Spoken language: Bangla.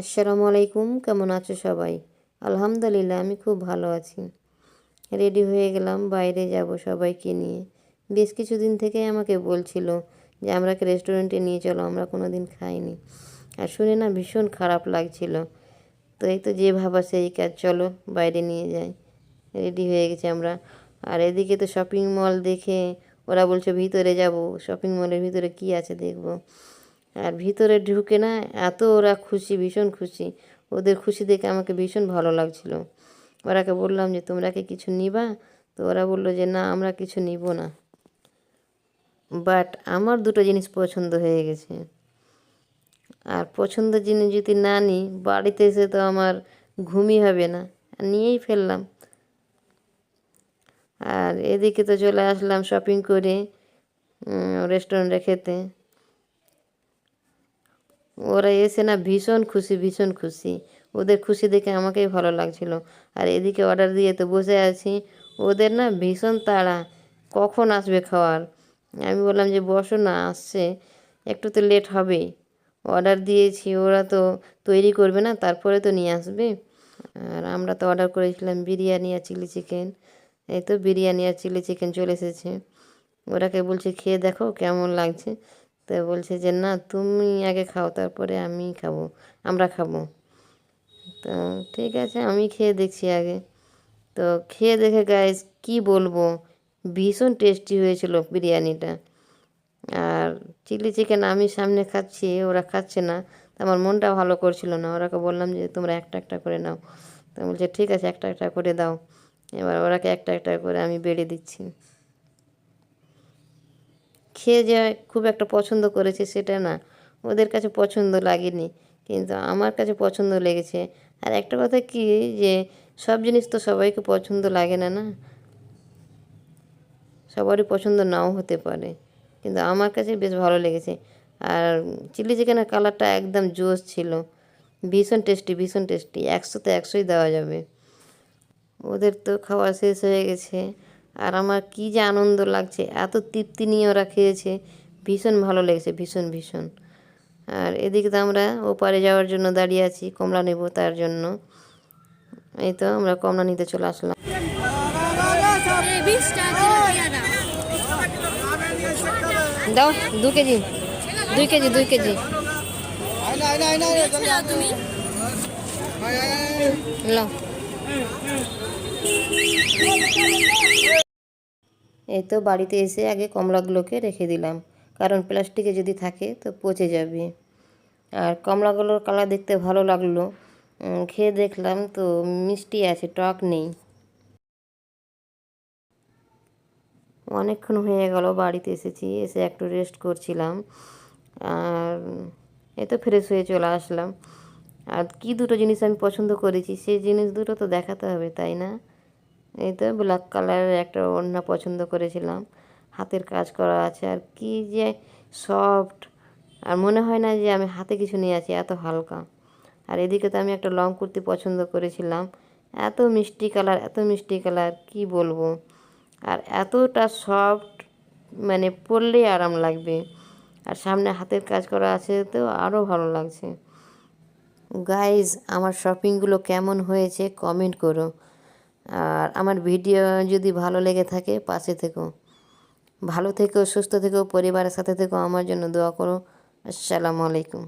আসসালামু আলাইকুম, কেমন আছো সবাই? আলহামদুলিল্লাহ, আমি খুব ভালো আছি। রেডি হয়ে গেলাম, বাইরে যাব সবাইকে নিয়ে। বেশ কিছুদিন থেকে আমাকে বলছিল যে আমরাকে রেস্টুরেন্টে নিয়ে চলো, আমরা কোনো দিন খাইনি। আর শুনে না ভীষণ খারাপ লাগছিল। তো এই তো যে ভাবা সেই কাজ, চলো বাইরে নিয়ে যাই। রেডি হয়ে গেছে আমরা। আর এদিকে তো শপিং মল দেখে ওরা বলছে, ভিতরে যাব। শপিং মলের ভিতরে কি আছে দেখব? আর ভিতরে ঢুকে না এত ওরা খুশি, ভীষণ খুশি। ওদের খুশি দেখে আমাকে ভীষণ ভালো লাগছিল। ওরাকে বললাম যে, তোমরা কি কিছু নিবা? তো ওরা বলল যে, না, আমরা কিছু নিব না। বাট আমার দুটো জিনিস পছন্দ হয়ে গেছে। আর পছন্দ জিনিস যদি না নিই, বাড়িতে এসে তো আমার ঘুমই হবে না। নিয়েই ফেললাম। আর এদিকে তো চলে আসলাম শপিং করে রেস্টুরেন্টে খেতে। ওরা এসে না ভীষণ খুশি ভীষণ খুশি। ওদের খুশি দেখে আমাকেই ভালো লাগছিল। আর এদিকে অর্ডার দিয়ে তো বসে আছি। ওদের না ভীষণ তাড়া, কখন আসবে খাওয়ার? আমি বললাম যে, বসো না, আসছে। একটু তো লেট হবেই অর্ডার দিয়েছি, ওরা তো তৈরি করবে না, তারপরে তো নিয়ে আসবে। আর আমরা তো অর্ডার করেছিলাম বিরিয়ানি আর চিলি চিকেন। এই তো বিরিয়ানি আর চিলি চিকেন চলে এসেছে। ওরাকে বলছে, খেয়ে দেখো কেমন লাগছে। তো বলছে যে, না, তুমি আগে খাও, তারপরে আমি খাব, আমরা খাব। তো ঠিক আছে, আমি খেয়ে দেখছি আগে। তো খেয়ে দেখে গাইজ কি বলব? ভীষণ টেস্টি হয়েছিল বিরিয়ানিটা। আর চিলি চিকেন আমি সামনে খাচ্ছি, ওরা খাচ্ছে না। তো আমার মনটা ভালো করছিল না। ওরাকে বললাম যে, তোমরা একটা একটা করে নাও। তো বলছে, ঠিক আছে, একটা একটা করে দাও। এবার ওরাকে একটা একটা করে আমি বেড়ে দিচ্ছি। খেয়ে যে খুব একটা পছন্দ করেছে সেটা না। ওদের কাছে পছন্দ লাগেনি। কিন্তু আমার কাছে পছন্দ লেগেছে। আর একটা কথা কি যে, সব জিনিস তো সবাইকে পছন্দ লাগে না না? সবারই পছন্দ নাও হতে পারে। কিন্তু আমার কাছে বেশ ভালো লেগেছে। আর চিলি চিকেনের কালারটা একদম জোস ছিল। ভীষণ টেস্টি ভীষণ টেস্টি। একশোতে একশোই দেওয়া যাবে। ওদের তো খাওয়া শেষ হয়ে গেছে। আর আমার কী যে আনন্দ লাগছে, এত তৃপ্তি নিয়ে ওরা খেয়েছে। ভীষণ ভালো লেগেছে, ভীষণ ভীষণ। আর এদিকে তো আমরা ওপারে যাওয়ার জন্য দাঁড়িয়ে আছি, কমলা নেব তার জন্য। এই তো আমরা কমলা নিতে চলে আসলাম। দাও, দু কেজি, দুই কেজি দুই কেজি। লাও এই তো বাড়িতে এসে আগে কমলাগুলোকে রেখে দিলাম। কারণ প্লাস্টিকে যদি থাকে তো পচে যাবে। আর কমলাগুলোর কালার দেখতে ভালো লাগল। খেয়ে দেখলাম তো মিষ্টি আছে, টক নেই। অনেকক্ষণ হয়ে গেল, বাড়িতে এসেছি, এসে একটু রেস্ট করছিলাম। আর এই তো ফ্রেশ হয়ে চলে আসলাম। আর কি দুটো জিনিস আমি পছন্দ করেছি, সেই জিনিস দুটো তো দেখাতে হবে, তাই না? এই তো ব্ল্যাক কালারের একটা ওড়না পছন্দ করেছিলাম। হাতের কাজ করা আছে আর কি যে সফট আর মনে হয় না যে আমি হাতে কিছু নিয়ে আছি, এত হালকা। আর এদিকে তো আমি একটা লং কুর্তি পছন্দ করেছিলাম। এত মিষ্টি কালার এত মিষ্টি কালার কি বলব? আর এতটা সফট মানে পরলেই আরাম লাগবে। আর সামনে হাতের কাজ করা আছে তো আরও ভালো লাগছে। গাইজ আমার শপিংগুলো কেমন হয়েছে কমেন্ট করো। আর আমার ভিডিও যদি ভালো লেগে থাকে, পাশে থেকো। ভালো থেকো, সুস্থ থেকো, পরিবারের সাথে থেকো, আমার জন্য দোয়া করো। আসসালামু আলাইকুম।